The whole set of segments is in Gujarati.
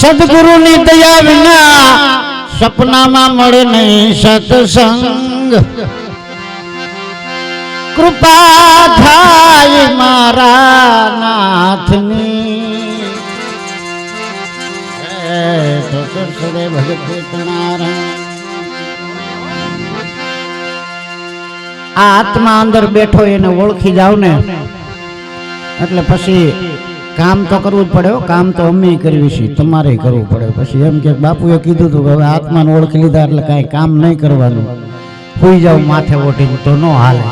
સદગુરુની દયા વિના સપનામાં મળે નહીં સત્સંગ. કૃપા થાય મારા નાથની. આત્મા અંદર બેઠો એને ઓળખી જાવ ને એટલે પછી કામ તો કરવું જ પડે કામ તો અમે કરવી છે, તમારે કરવું પડે. પછી એમ કે બાપુએ કીધું હતું કે હવે આત્માને ઓળખી લીધા એટલે કાંઈ કામ નહીં કરવાનું. સુઈ જાવ માથે ઓઢીને તો ન હાલે.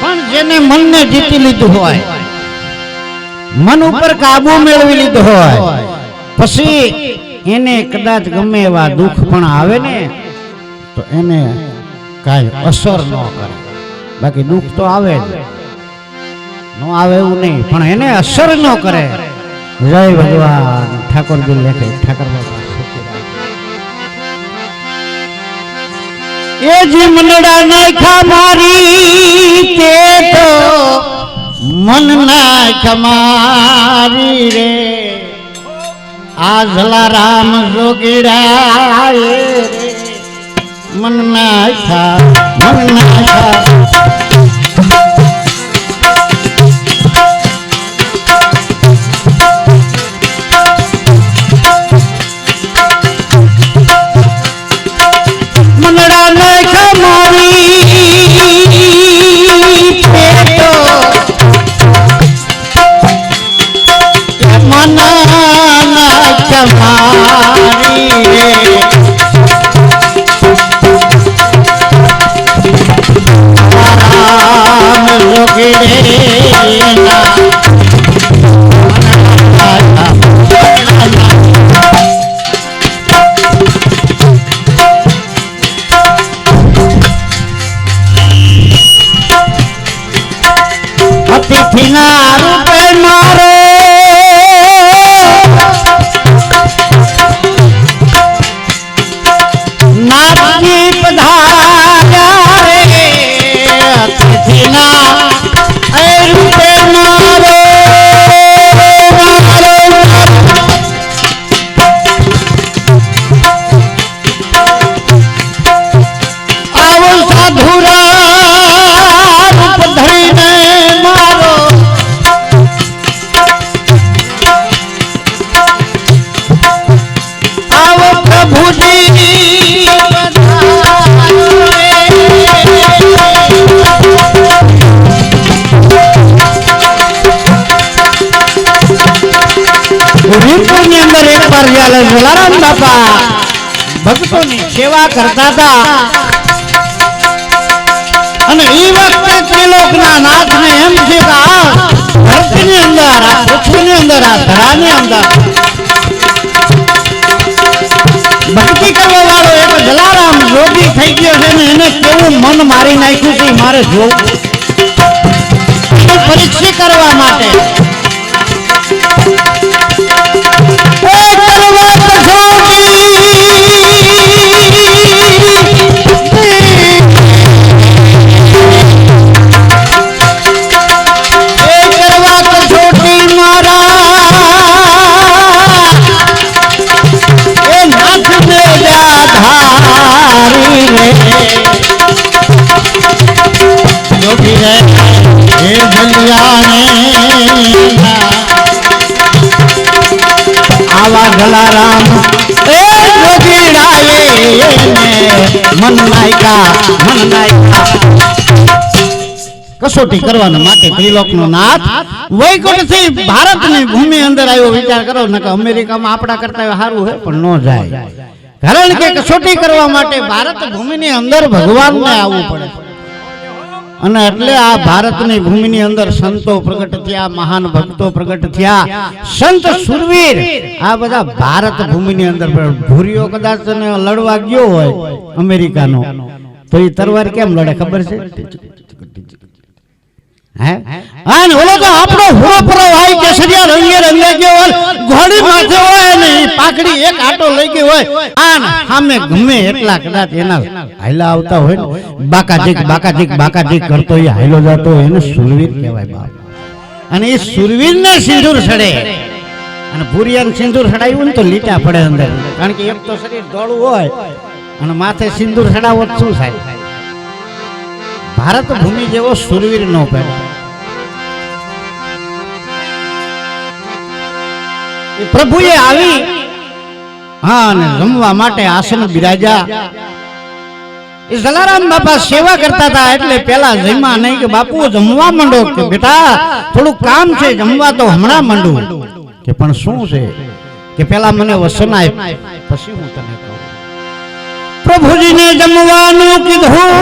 પણ જેને મનને જીતી લીધું હોય, મન ઉપર કાબુ મેળવી લીધો હોય, પછી એને કદાચ ગમે એવા દુઃખ પણ આવે ને, તો એને કાંઈ અસર ન કરે. બાકી દુઃખ તો આવે જ. ન આવે એવું નહીં, પણ એને અસર ન કરે. જય ભગવાન. ઠાકોર દિલ લેખે ઠાકોર એ જે મનડા નાખા મારી તે તો મન નાખ્યા મારી રે. આ જલારામ જોગીડા મન નાખા મન નાખ્યા વાર ભોલારામ બાપા. ભક્તોની સેવા કરતા હતા. અને એ વખતે ત્રિલોકના નાથને એમ છે કે આ અંદર, આ પૃથ્વીની અંદર, આ ધરાની અંદર. ભક્તિ કરવા વાળો એક જલારામ જોગી થઈ ગયો છે ને એને કેવું મન મારી નાખ્યું છે મારે જોવું. પરીક્ષા કરવા માટે એ જલિયાને આવા જલારામ એ જોગીડાએ મન નાયકા મન નાયકા કસોટી કરવાના માટે ત્રિલોકનો નાથ વૈકુંઠથી ભારતની ભૂમિ અંદર આવ્યો વિચાર કરો નકર અમેરિકામાં આપણા કરતા સારું હોય પણ ન જાય કારણ કે કસોટી કરવા માટે ભારત ભૂમિની અંદર ભગવાનને આવવું પડે અને એટલે આ ભારતની ભૂમિની અંદર સંતો પ્રગટ થયા, મહાન ભક્તો પ્રગટ થયા. સંત સુરવીર, આ બધા ભારત ભૂમિની અંદર ભૂરીઓ કદાચ લડવા ગયો હોય અમેરિકાનો. તો એ તરવાર કેમ લડે ખબર છે? ઓલો તો આપણો હુરો પરો કેસરિયા રંગે રંગે ગયો હોય, ઘોડી માથે હોય ને પાકડી એક આટો લઈ ગયો હોય. આન ગમે એટલા કદાચ એના હાયલા આવતા હોય ને, બાકાજીક બાકાજીક કરતો એ હાયલો જતો હોય, એને સુરવીર કહેવાય અને એ સુરવીરને સિંદૂર સડે. અને ભૂરિયાને સિંદૂર સડાયું તો લીટા પડે અંદર. કારણ કે એક તો શરીર ધોળું હોય અને માથે સિંદૂર સડાવો શું થાય? ભારત ભૂમિ જેવો સુરવીર નો પેદા પ્રભુએ આવી, હા, અને જમવા માટે આસન બિરાજા એ જલારામ બાપા સેવા કરતા હતા એટલે પેલા જમ્યા નહીં કે બાપુ જમવા માંડો કે બેટા, થોડું કામ છે, જમવા તો હમણાં માંડું. કે પણ શું છે? કે પેલા મને વસન આપ પછી હું તને પ્રભુજીને જમવાનું કીધું.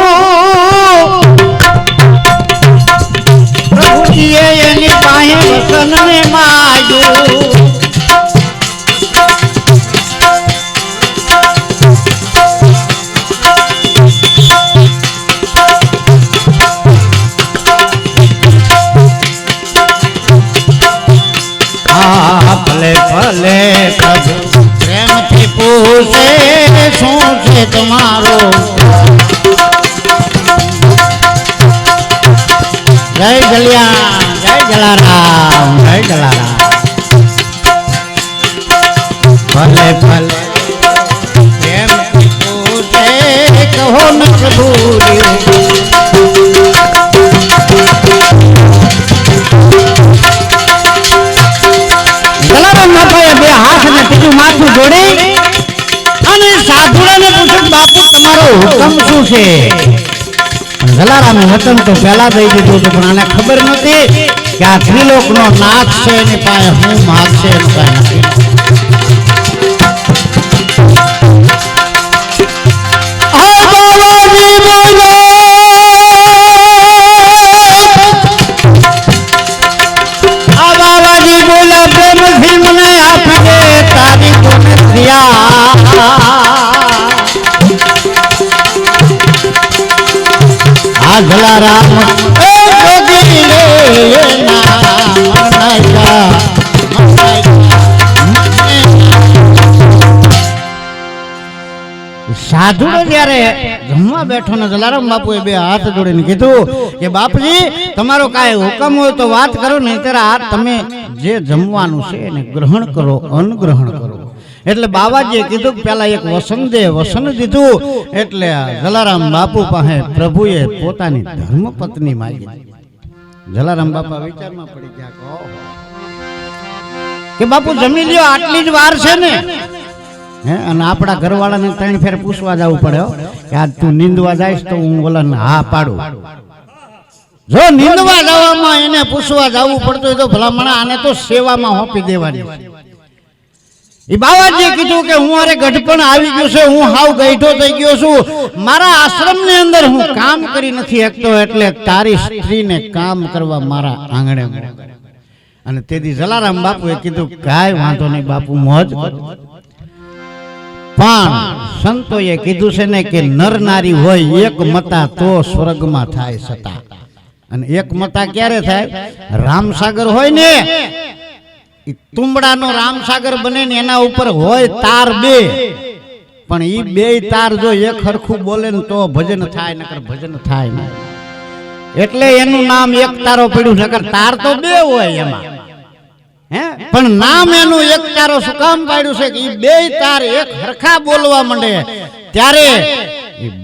પ્રભુજીએ એની પાસે વસનને માગ્યું શું છે. જલારામે વચન તો પહેલા દઈ દીધું હતું, પણ આને ખબર નથી કે આ ત્રિલોકનો નાથ છે એની પાસે હું માગ છે એનું કાંઈ નથી. આ જલારામ એ ના સાધુડો જ્યારે જમવા બેઠો ને જલારામ બાપુએ બે હાથ જોડીને કીધું કે બાપજી, તમારો કાંઈ હુકમ હોય તો વાત કરો, નહીં ત્યારે તમે જે જમવાનું છે એને ગ્રહણ કરો, અનગ્રહણ કરો. એટલે બાબાજીએ કીધું કે પેલા એક વસન દે વસન દીધું એટલે જલારામ બાપુ પાસે પ્રભુએ પોતાની ધર્મપત્ની માગી. જલારામ બાપા વિચારમાં પડી ગયા કે કે બાપુ જમી લ્યો આટલી જ વાર છે ને. હે અને આપણા ઘરવાળાને ત્રણ ફેર પૂછવા જવું પડે હો, કે આજ તું નીંદવા જાય તો હું ઓલાને હા પાડું. જો નીંદવા જવામાં એને પૂછવા જવું પડતું હોય તો ભલામણા આને તો સેવામાં હોપી દેવાની. એ કીધું કે હું અરે ગઢપણ આવી ગયો છે, હું હાવ ગઈઠો થઈ ગયો છું. મારા આશ્રમની અંદર હું કામ કરી નથી શકતો એટલે તારી સ્ત્રીને કામ કરવા મારા આંગણે અને તેથી જલારામ બાપુએ કીધું, કાંઈ વાંધો નહીં બાપુ મોજ પણ સંતોએ કીધું છે ને કે નર નારી હોય એક મતા તો સ્વર્ગમાં થાય સતા અને એક મતા ક્યારે થાય? રામસાગર હોય ને તુંબડાનો રામસાગર બને ને એના ઉપર હોય તાર બે. પણ ઈ બે તાર જો એક હરખું બોલે ને તો ભજન થાય, નકર ભજન થાય નહીં. એટલે એનું નામ એક તારો પડ્યું, નકર તાર તો બે હોય એમાં. હે? પણ નામ એનું એક તારો શું કામ પાડ્યું છે કે ઈ બે તાર એક હરખા બોલવા માંડે. ત્યારે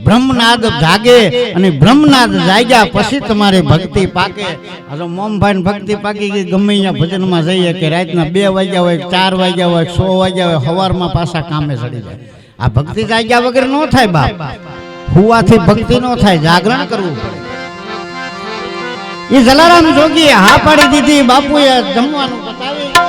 બ્રહ્મનાદ જાગે અને બ્રહ્મનાદ જાગ્યા પછી તમારી ભક્તિ પાકે. આ મોમભાઈ ભક્તિ પાકી ગઈ, ગમે અહીંયા ભજનમાં જઈએ કે રાતના બે વાગ્યા હોય, ચાર વાગ્યા હોય, સો વાગ્યા હોય સવારમાં પાછા કામે ચડી જાય. આ ભક્તિ જાગ્યા વગર ન થાય બાપ. હુવાથી ભક્તિ ન થાય, જાગરણ કરવું પડે. એ જલારામ જોગીએ હા પાડી દીધી, બાપુએ જમવાનું બતાવી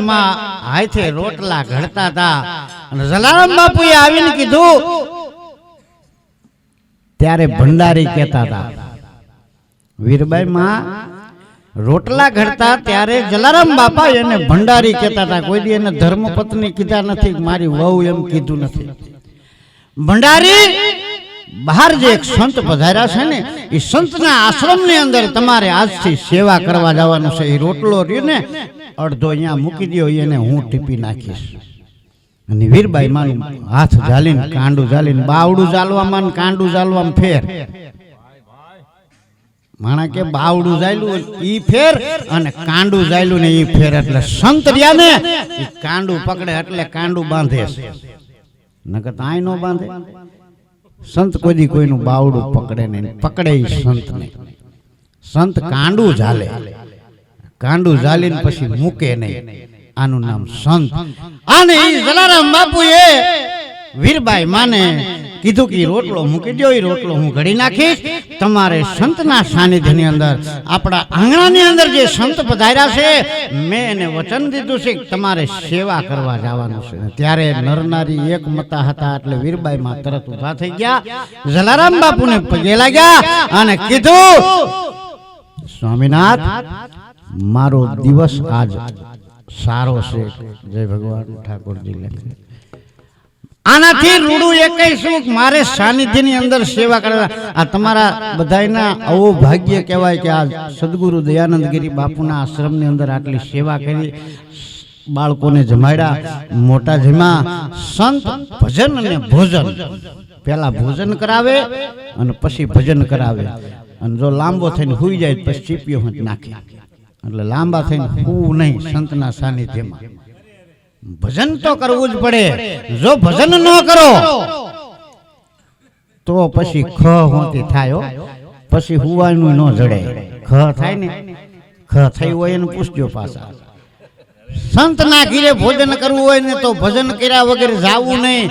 માં હાથે રોટલા ઘડતા હતા. અને જલારામ બાપુએ આવીને કીધું ત્યારે ભંડારી કહેતા હતા. વીરબાઈ માં રોટલા ઘડતા ત્યારે જલારામ બાપા એને ભંડારી કહેતા હતા. કોઈ દી એને ધર્મપત્ની કીધા નથી મારી વહુ એમ કીધું નથી. ભંડારી બહાર જે એક સંત પધાર્યા છે ને એ સંતના આશ્રમની અંદર તમારે આજથી સેવા કરવા જવાનું છે. એ રોટલો રહ્યો ને અડધો અહીંયા મૂકી દો એને હું ટીપી નાખીશ. અને વીરબાઈ માનું હાથ ઝાલીને કાંડું ઝાલીને બાવડું ઝાલવામાં ને કાંડું ઝાલવામાં ફેર. માણા કે બાવડું ઝાલ્યું ઈ ફેર અને કાંડું ઝાલ્યું ને ઈ ફેર. એટલે સંત રહ્યા ને ઈ કાંડું પકડે એટલે કાંડું બાંધે. નકર તો આય નો બાંધે. સંત કોઈ કોઈનું બાવડું પકડે નહીં. પકડે ઈ સંતને. સંત કાંડું ઝાલે. કાંડું ઝાલીને પછી મૂકે નહીં. આનું નામ સંત. અને ઈ જલારામ બાપુએ વીરબાઈ માને કીધું કે રોટલો મૂકી દો એ રોટલો હું ઘડી નાખીશ. તમારે સંતના સાનિધ્યની અંદર આપણા આંગણાની અંદર જે સંત પધાર્યા છે મેં એને વચન દીધું છે કે તમારે સેવા કરવા જવાનું છે. ત્યારે નરનારી એક મતા હતા એટલે વીરબાઈ માં તરત ઊભા થઈ ગયા. જલારામ બાપુને પગે લાગ્યા અને કીધું સ્વામિનાથ મારો દિવસ આજ સારો છે. જય ભગવાન ઠાકોરજી લખે આનાથી રૂડું એ કહીશું મારે સાનિધ્યની અંદર સેવા કરવા. આ તમારા બધાયના અવો ભાગ્ય કહેવાય કે આ સદગુરુ દયાનંદગીરી બાપુના આશ્રમની અંદર આટલી સેવા કરી, બાળકોને જમાડ્યા, મોટા જમા સંત ભજન અને ભોજન. પહેલાં ભોજન કરાવે અને પછી ભજન કરાવે. અને જો લાંબો થઈને સુઈ જાય, પછી ચીપીઓ નાખે. એટલે લાંબા થઈને હું નહીં સંતના સાનિધ્યમાં. ભજન તો કરવું જ પડે. જો ભજન ન કરો તો પછી ખ હોતી થાય પછી હુવાનું ન જડે. ખ થાય ને? ખ થઈ હોય એને પૂછજો પાછા. સંત ના ઘીરે ભોજન કરવું હોય ને તો ભજન કર્યા વગર જાવું નહીં.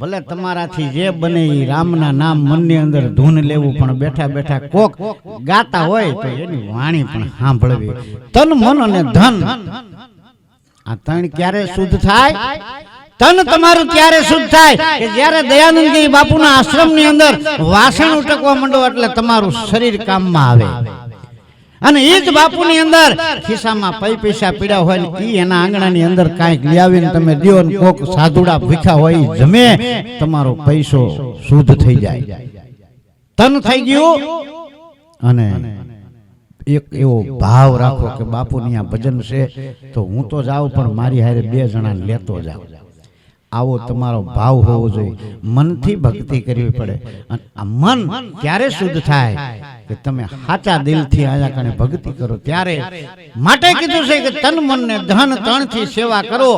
ભલે તમારાથી જે બને એ રામના નામ મનની અંદર ધૂન લેવું પણ બેઠા બેઠા કોક ગાતા હોય તો એની વાણી પણ સાંભળવી. તન મન અને ધન. આ તણ ક્યારે શુદ્ધ થાય? તન તમારું ત્યારે શુદ્ધ થાય? કે જ્યારે દયાનંદજી બાપુના આશ્રમની અંદર વાસણ ઉટકવા માંડો એટલે તમારું શરીર કામમાં આવે. અને એ જ બાપુની અંદર ખિસ્સામાં પૈ પૈસા પીડા હોય ને એ એના આંગણાની અંદર કાંઈક લાવીને તમે દો ને કોક સાધુડા ભૂખ્યા હોય જમે તમારો પૈસો શુદ્ધ થઈ જાય. તન થઈ ગયું? અને એક એવો ભાવ રાખો કે બાપુની આ ભજન છે તો હું તો જાઉં પણ મારી હારે બે જણા લેતો જાઉં. આવો તમારો ભાવ હોવો જોઈએ. મનથી ભક્તિ કરવી પડે. અને આ મન ક્યારે શુદ્ધ થાય કે તમે સાચા દિલથી આયા કણે ભક્તિ કરો. ત્યારે માટે કીધું છે કે તન મન ને ધન તણથી સેવા કરો.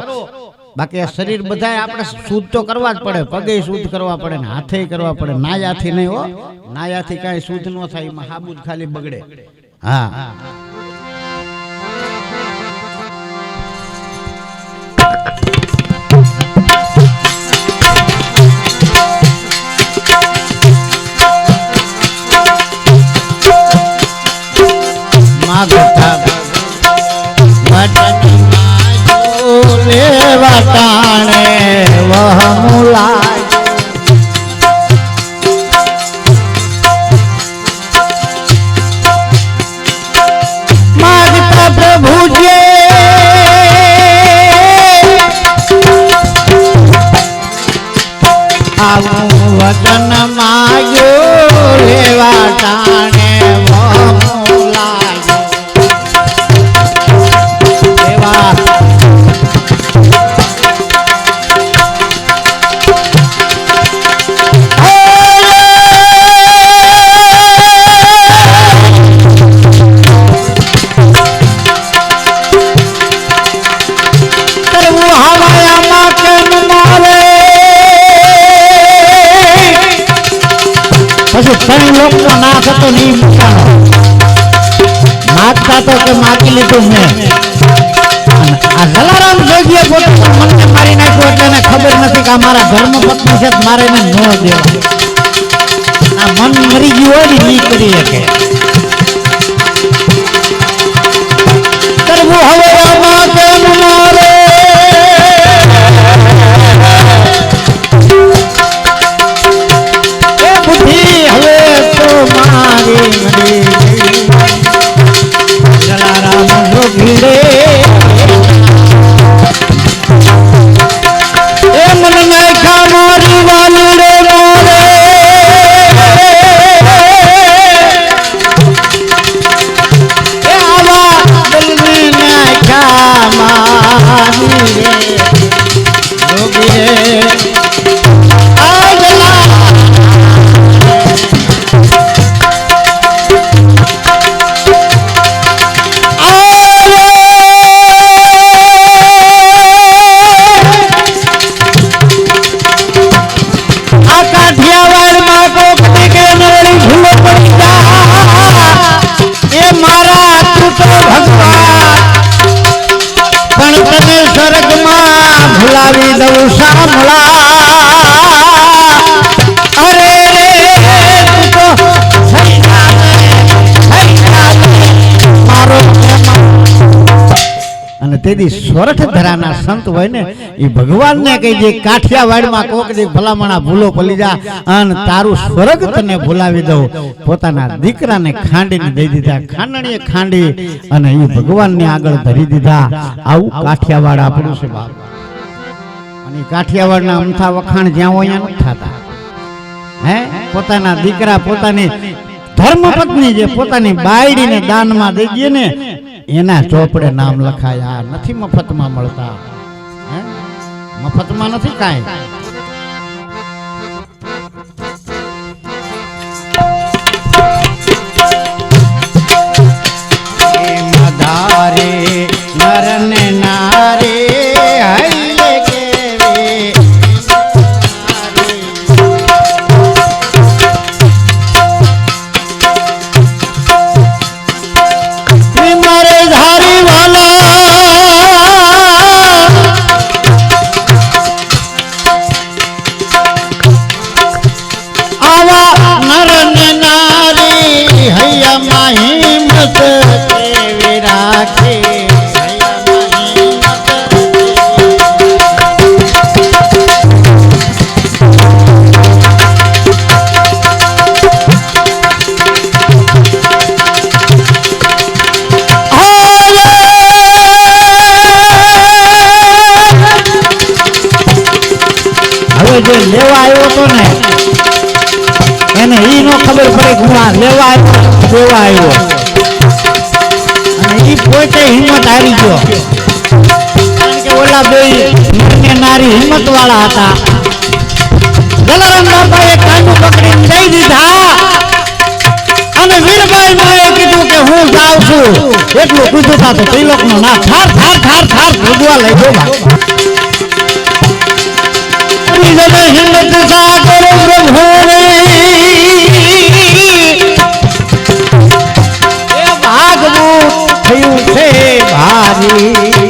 બાકી આ શરીર બધાય આપણે શુદ્ધ તો કરવા જ પડે. પગે શુદ્ધ કરવા પડે ને હાથે કરવા પડે. નાયાથી નહીં હો. નાયાથી કાંઈ શુદ્ધ ન થાય. એમાં હાબુ ખાલી બગડે. હા. લેવા તો કે માગી લીધું મેં આ જલારામ જોગીએ પોતે મને મારી નાખ્યો એટલે એને ખબર નથી કે આ મારા ધર્મ પત્ની છે મારે ન દેવા. આ મન મરી ગયું હોય ને નહીં કરી શકે. અને સોરઠ ધરાના સંત હોય ને એ ભગવાનને કહી દે, કાઠિયાવાડમાં કોક દી ભલામણા ભૂલો પલી જા અન તારું સ્વર્ગ તને ભૂલાવી દઉં. પોતાના દીકરાને ખાંડીને દઈ દીધા, ખાંડણીએ ખાંડી અને એ ભગવાનને આગળ ધરી દીધા. આવું કાઠિયાવાડ આપણું છે બાપ. અને કાઠિયાવાડના અમથા વખાણ જ્યાં હોય ત્યાં થતા. હે? પોતાના દીકરા પોતાની ધર્મપત્ની જે પોતાની બાયડીને દાનમાં દઈ દે ને એના ચોપડે નામ લખાયા. નથી મફતમાં મળતા. હે? મફતમાં નથી કાંઈ. જે લેવા આવ્યો હતો ને, એને ઈ નો ખબર પડે કે હું આ લેવા દેવા આવ્યો. અને ઈ પોતે હિંમત હારી ગયો. ઓલા બે નારી હિંમત વાળા હતા. જલારામ બાપાએ કાંડું પકડીને દઈ દીધા. અને વીરબાઈ માએ કીધું કે હું જાઉં છું. એટલું કીધું તા તો ત્રિલોકનો ના થાર થાર થાર થાર ભોગવા લઈ ગયો જન હિંમત સાગર ભાગવું થયું છે ભારી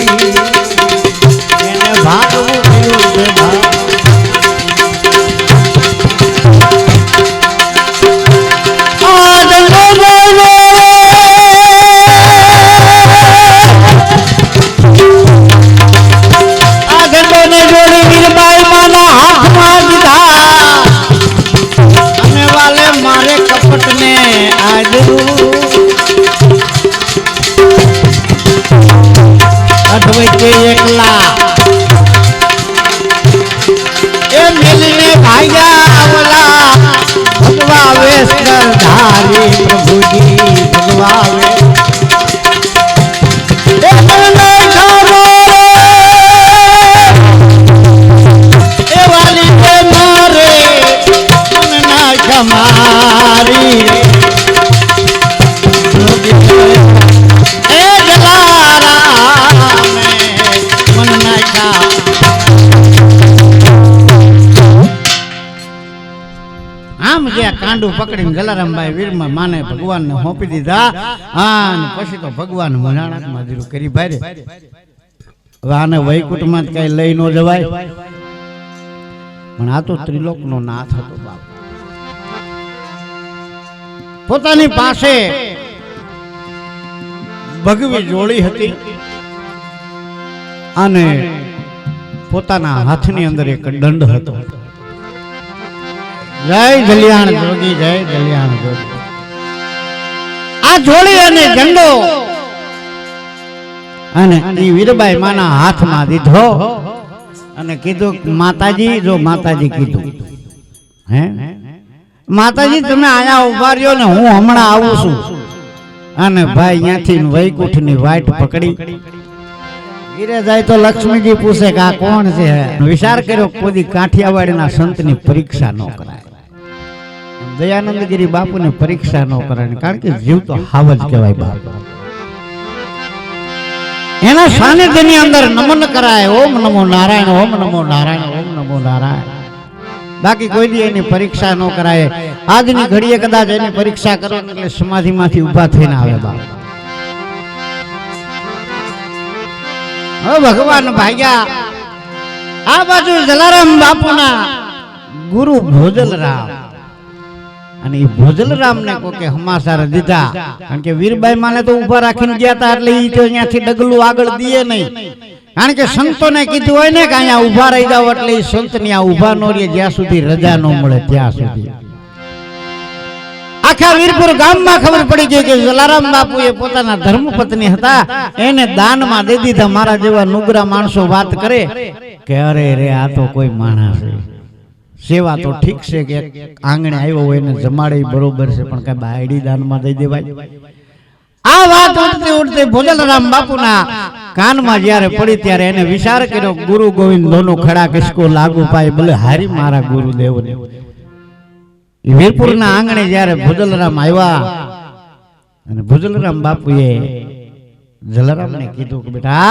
કાંડું પકડીને જલારામભાઈ વીરમાં માને ભગવાનને સોંપી દીધા. હા પછી તો ભગવાન મનાણામાં દીધું. કરી ભાઈ હવે આને વૈકુંઠમાં જ કઈ લઈ ન જવાય. પણ આ તો ત્રિલોકનો નાથ હતો બાપ. પોતાની પાસે ભગવી જોડી હતી. અને પોતાના હાથની અંદર એક દંડ હતો. જય જલિયાણ જોગી, જય જલિયાણ જોગી. આ જોડી અને ઝંડો અને એ વીરબાઈ માના હાથમાં દીધો અને કીધું, માતાજી, જો માતાજી કીધું. હે? માતાજી, તમે અહીંયા ઊભા રહ્યો ને હું હમણાં આવું છું. અને ભાઈ ત્યાંથી વૈકુંઠની વાટ પકડી. ગીરે જાય તો લક્ષ્મીજી પૂછે કે આ કોણ છે? વિચાર કર્યો કોઈ કાઠિયાવાડીના સંતની પરીક્ષા ન કરાય. દયાનંદગીરી બાપુની પરીક્ષા ન કરાય, કારણ કે જીવ તો હાવ જ કહેવાય બાપ. એના સાનિધ્યની અંદર નમન કરાય, ઓમ નમો નારાયણ, ઓમ નમો નારાયણ, ઓમ નમો નારાયણ. બાકી કોઈ દી એની પરીક્ષા ન કરાય. આજની ઘડીએ કદાચ એની પરીક્ષા કરો એટલે સમાધિમાંથી ઊભા થઈને આવે બાપ. હવે ભગવાન ભાગ્યા. આ બાજુ જલારામ બાપુના ગુરુ ભોજલરામ. અને એ ભોજલરામ ને કોકે હમાસાર દીધા. કારણ કે વીરબાઈ માને તો ઊભા રાખીને ગયા હતા એટલે એ તો અહીંયાથી ડગલું આગળ દીએ નહીં. કારણ કે સંતોને કીધું હોય ને કે અહીંયા ઊભા રહી જાવ એટલે સંત ને આ ઊભા નો રહે જ્યાં સુધી રજા ન મળે, ત્યાં સુધી. આખા વીરપુર ગામમાં ખબર પડી ગઈ કે જલારામ બાપુ એ પોતાના ધર્મપત્ની હતા. એને દાનમાં દે દીધા. મારા જેવા નુગરા માણસો વાત કરે કે અરે રે, આ તો કોઈ માણસ સેવા તો ઠીક છે કે આંગણે આવ્યો હોય એને જમાડે બરોબર છે પણ કઈ બાયડી દાનમાં દઈ દેવાય. આ વાત ઉડતી ઉડતી ભોજલરામ બાપુના કાનમાં જ્યારે પડી ત્યારે એને વિચાર કર્યો ગુરુ ગોવિંદ દોનો ખડા કિસકો લાગુ પાય ભલે હારી મારા ગુરુદેવને. વીરપુરના આંગણે જ્યારે ભોજલરામ આવ્યા અને ભોજલરામ બાપુએ જલારામને કીધું કે બેટા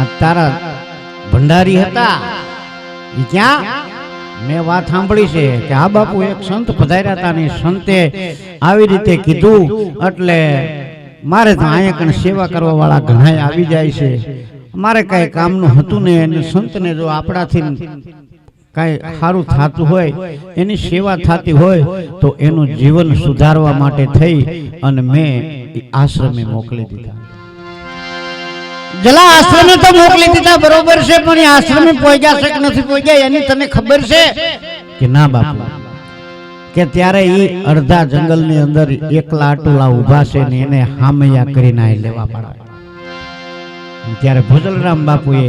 આ તારા ભંડારી હતા. ક્યાં? મેં વાત સાંભળી છે કે આ બાપુ એક સંત પધાર્યા હતા ને સંતે આવી રીતે કીધું એટલે મારે તો અહીંયા કણ સેવા કરવા વાળા ઘણા આવી જાય છે. મારે કઈ કામનું હતું ને અને સંતને જો આપણાથી કાંઈ સારું થતું હોય એની સેવા થતી હોય તો એનું જીવન સુધારવા માટે થઈ અને મેં આશ્રમે મોકલી દીધા. જલા આશ્રમે તો મોકલી દીધા, બરોબર છે, પણ એ આશ્રમે પહોંચ્યા છે કે નથી પહોંચ્યા એની તને ખબર છે? કે ના બાપુ. કે ત્યારે એ અડધા જંગલની અંદર એકલા આટુલા ઊભા છે ને એને હામૈયા કરીને આ લેવા પાડવા ત્યારે ભોજલરામ બાપુએ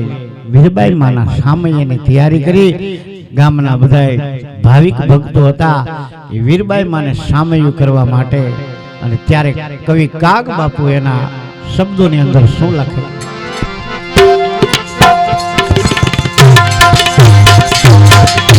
વીરબાઈ માના સામૈયાની તૈયારી કરી. ગામના બધા ભાવિક ભક્તો હતા. એ વીરબાઈ માને સામૈયું કરવા માટે અને ત્યારે કવિ કાગ બાપુ એના શબ્દોની અંદર શું લખે?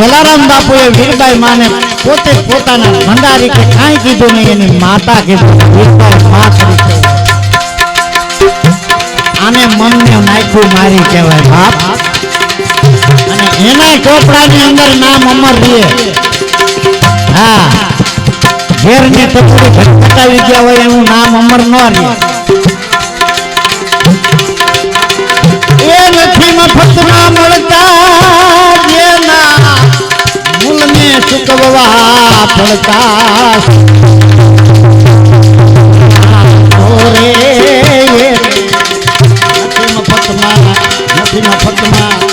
જલારામ બાપુએ વીરબાઈ માને પોતે પોતાના ભંડારી કે કાંઈ કીધું નહીં, એની માતા કીધું વીરબાઈ મા કરી આને મનને નાખ્યું મારી કહેવાય બાપ. અને એના ચોપડાની અંદર નામ અમર રહે. હા. ઘેરની ટપડી ભટકાવી ગયા હોય, એનું નામ અમર ન રહે. એ નથી ના મળતા. ચૂકવવા પડતા નથી મફતમાં